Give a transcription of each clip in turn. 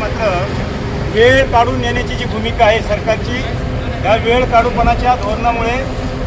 मात्र वेळ काढून नेण्याची जी भूमिका आहे सरकारची या वेळ काढूपणाच्या धोरणामुळे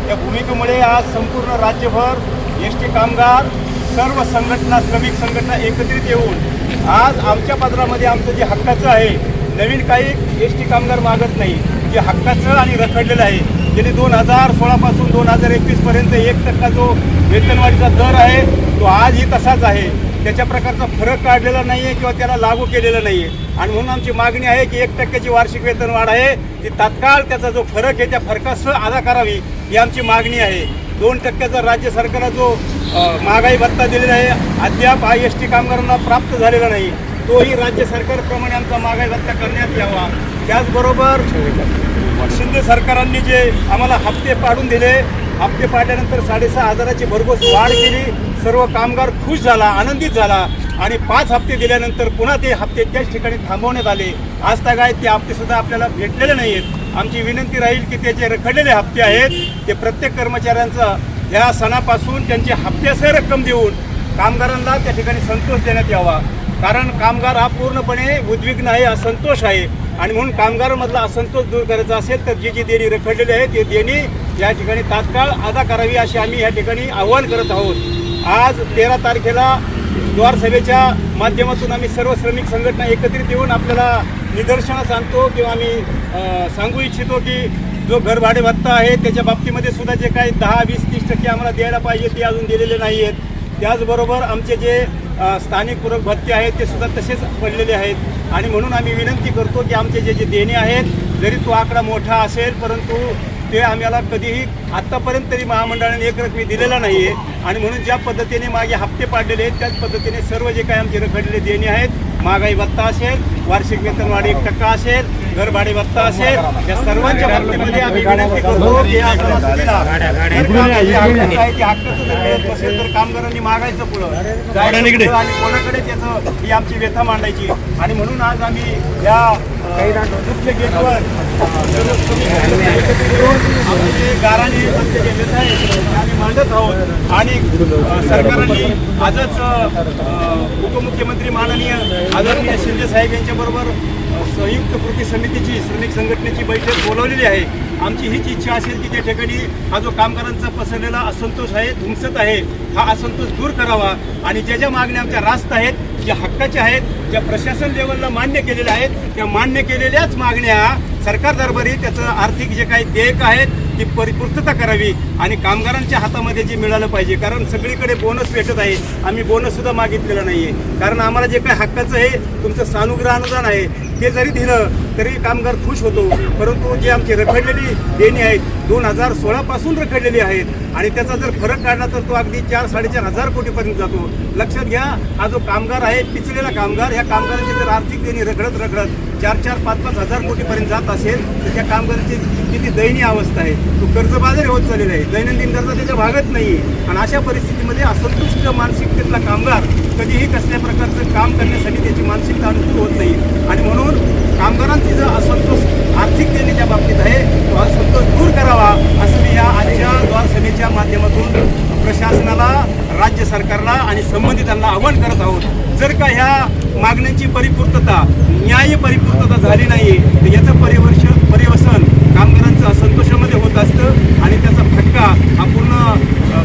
या भूमिकेमुळे आज संपूर्ण राज्यभर एस टी कामगार सर्व संघटना श्रमिक संघटना एकत्रित येऊन आज आमच्या पदरामध्ये आमचं जे हक्काचं आहे नवीन काही एस टी कामगार मागत नाही. जे हक्काचं आणि रखडलेलं आहे गेली दोन हजार सोळापासून दोन हजार एकवीसपर्यंत एक टक्का जो वेतनवाढीचा दर आहे तो आजही तसाच आहे. त्याच्या प्रकारचा फरक काढलेला नाही आहे किंवा त्याला लागू केलेला नाही आहे आणि म्हणून आमची मागणी आहे की एक टक्क्याची वार्षिक वेतनवाढ आहे. ती तात्काळ त्याचा जो फरक आहे त्या फरकासह अदा करावी ही आमची मागणी आहे. दोन टक्क्याचा राज्य सरकारला जो महागाई भत्ता दिलेला आहे अद्याप आय एस टी कामगारांना प्राप्त झालेला नाही तोही राज्य सरकारप्रमाणे आमचा महागाई भत्ता करण्यात यावा. त्याचबरोबर शिंदे सरकारांनी जे आम्हाला हप्ते पाडून दिले हप्ते पाडल्यानंतर साडेसहा हजाराची भरघोस वाढ केली. सर्व कामगार खुश झाला आनंदित झाला आणि पाच हप्ते दिल्यानंतर पुन्हा ते हप्ते त्याच ठिकाणी थांबवण्यात आले. आज काय ते हप्ते सुद्धा आपल्याला भेटलेले नाही आहेत आमची विनंती राहील की ते जे रखडलेले हप्ते आहेत ते प्रत्येक कर्मचाऱ्यांचा या सणापासून त्यांची हप्त्यासह रक्कम देऊन कामगारांना त्या ठिकाणी संतोष देण्यात यावा. कारण कामगार हा पूर्णपणे उद्विग्न आहे असंतोष आहे. आणि म्हणून कामगारांमधला असंतोष दूर करायचा असेल तर जी जी देणी रखडलेली आहे ते देणी या ठिकाणी तात्काळ अदा करावी अशी आम्ही या ठिकाणी आव्हान करत आहोत. आज तेरा तारखेला द्वार सभेच्या माध्यमातून आम्ही सर्व श्रमिक संघटना एकत्रित येऊन आपल्याला निदर्शनास आणतो किंवा आम्ही सांगू इच्छितो की जो घर भाडे भत्ता आहे त्याच्या बाबतीमध्ये सुद्धा जे काही दहा वीस तीस टक्के आम्हाला द्यायला पाहिजे ते अजून दिलेले नाही आहेत. त्याचबरोबर आमचे जे स्थानिक पूरक भत्ते आहेत ते सुद्धा तसेच पडलेले आहेत. आणि म्हणून आम्ही विनंती करतो की आमचे जे जे देणे आहेत जरी तो आकडा मोठा असेल परंतु ते आम्हाला कधीही आत्तापर्यंत तरी महामंडळाने एक रकमी दिलेला नाही आहे आणि म्हणून ज्या पद्धतीने मागे हप्ते पाडलेले आहेत त्याच पद्धतीने सर्व जे काही आमचे रखडलेले देणे आहेत महागाई भत्ता असेल वार्षिक वेतनवाढ एक टक्का असेल घरभाडे भत्ता असेल या सर्वांच्या बाबतीमध्ये आम्ही विनंती करतो की सणासुदीला ते हक्काचं जर मिळत नसेल तर कामगारांनी मागायचं पुढं. आणि कोणाकडे त्याचं ही आमची व्यथा मांडायची. आणि म्हणून आज आम्ही या गेटवर आमचे गाराने आमचे आहे. आम्ही मांडत आहोत. आणि सरकारने सरकारांनी आजच उपमुख्यमंत्री माननीय आदरणीय शिंदे साहेब यांच्याबरोबर संयुक्त कृती समितीची श्रमिक संघटनेची बैठक बोलावलेली आहे. आमची हीच इच्छा असेल की त्या ठिकाणी हा जो कामगारांचा पसरलेला असंतोष आहे धुमसत आहे हा असंतोष दूर करावा. आणि ज्या ज्या मागण्या आमच्या रास्त आहेत ज्या हक्काच्या आहेत ज्या प्रशासन लेवलला मान्य केलेल्या आहेत त्या मान्य केलेल्याच मागण्या सरकार दरबारी त्याचं आर्थिक जे काही देयक आहेत ती परिपूर्तता करावी आणि कामगारांच्या हातामध्ये जे मिळालं पाहिजे. कारण सगळीकडे बोनस भेटत आहे. आम्ही बोनससुद्धा मागितलेला नाही आहे कारण आम्हाला जे काही हक्काचं आहे तुमचं सानुग्रह अनुदान आहे ते जरी दिलं तरी कामगार खुश होतो. परंतु जे आमची रखडलेली देणी आहेत दोन हजार सोळापासून रखडलेली आहेत. आणि त्याचा जर फरक काढला तर तो अगदी चार साडेचार हजार कोटीपर्यंत जातो. लक्षात घ्या हा जो कामगार आहे पिचलेला कामगार ह्या कामगारांची जर आर्थिक देणी रखडत रखडत चार चार पाच पाच हजार कोटीपर्यंत जात असेल तर त्या कामगारांची किती दयनीय अवस्था आहे. तो कर्जबाजारी होत चाललेला आहे. दैनंदिन गरजा त्याच्या भागत नाही आणि अशा परिस्थितीमध्ये असंतुष्ट मानसिकतेतला कामगार कधीही कसल्या प्रकारचं काम करण्यासाठी त्याची मानसिकता अनुकूल होत नाही. आणि म्हणून कामगारांची जो असंतोष आर्थिक देण्याच्या बाबतीत आहे तो असंतोष दूर करावा असं मी या आजच्या द्वारसभेच्या माध्यमातून प्रशासनाला राज्य सरकारला आणि संबंधितांना आवाहन करत आहोत. जर का ह्या मागण्यांची परिपूर्तता न्याय परिपूर्तता झाली नाही तर याचं परिवर्ष परिवसन कामगारांचं असंतोषामध्ये होत असतं आणि त्याचा फटका हा पूर्ण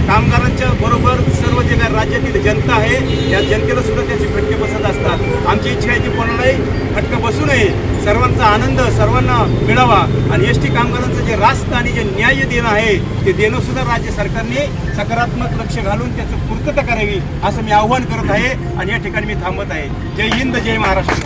कामगारांच्या बरोबर सर्व जे काही राज्यातील जनता आहे त्या जनतेला सुद्धा त्याचे फटके बसत असतात. आमची इच्छा आहे की कोणालाही फटका बसू नये. सर्वांचा आनंद सर्वांना मिळावा आणि एस टी कामगारांचं जे रास्त आणि जे न्याय देणं आहे ते देणं सुद्धा राज्य सरकारने सकारात्मक लक्ष घालून त्याचं पूर्तता करावी असं मी आव्हान करत आहे आणि या ठिकाणी मी थांबत आहे. जय हिंद जय महाराष्ट्र.